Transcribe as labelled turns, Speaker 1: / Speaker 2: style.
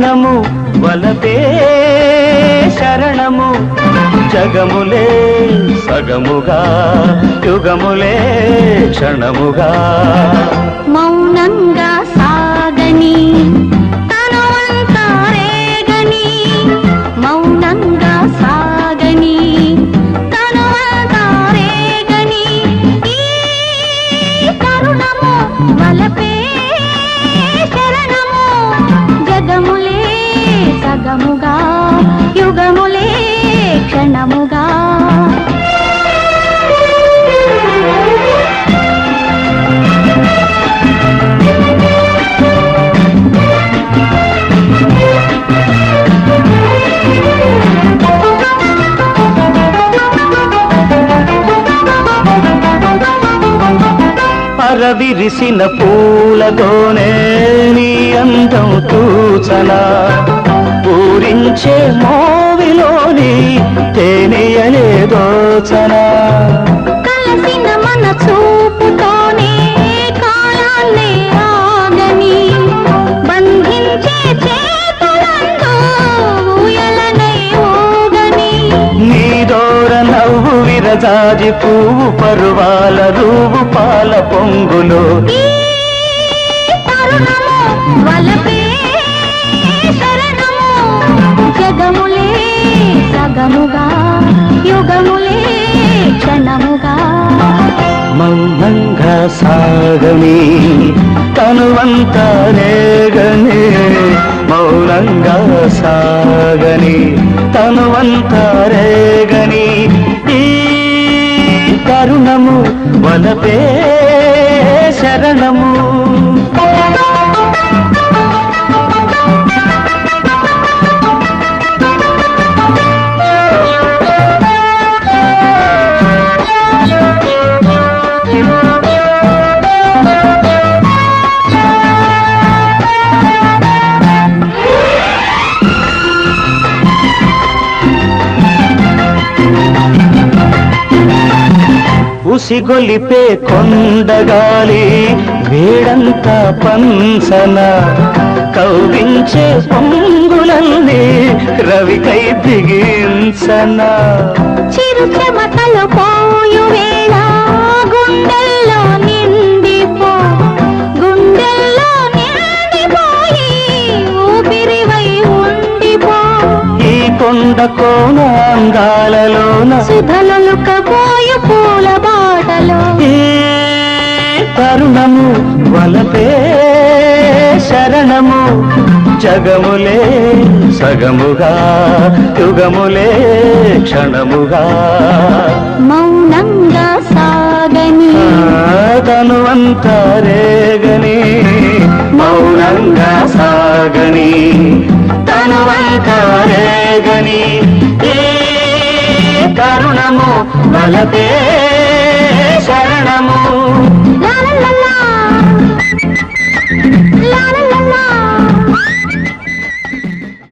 Speaker 1: తరుణము వలపే శరణము. జగములే సగముగా యుగములే క్షణముగా. అరవిరిసిన పూలతోనే నీ అందం తూచనా. పూరించే మోవిలో విరజాజి పువ్వు పరువాల రూపు పాల పొంగులో
Speaker 2: జగములే సగముగా యుగములే క్షణముగా.
Speaker 1: మౌనంగా సాగని తనువంతా రేగని మౌనంగా సాగని తనువంతా రేగని వలపే శరణము. ఉసిగొలిపే కొండగాలి వేడంతా పంచన కౌగించే పొంగులన్నీ రవికై దిగించనా
Speaker 2: చిరు చెమటలు పోయు వేళ
Speaker 1: కోన అందాలలోన.
Speaker 2: సుధలొలుకపోయు పూల బాటలో.
Speaker 1: తరుణము వలపే శరణము జగములే సగముగా యుగములే క్షణముగా. సాగని తనువంతా రేగని ఈ తరుణము వలపే శరణము.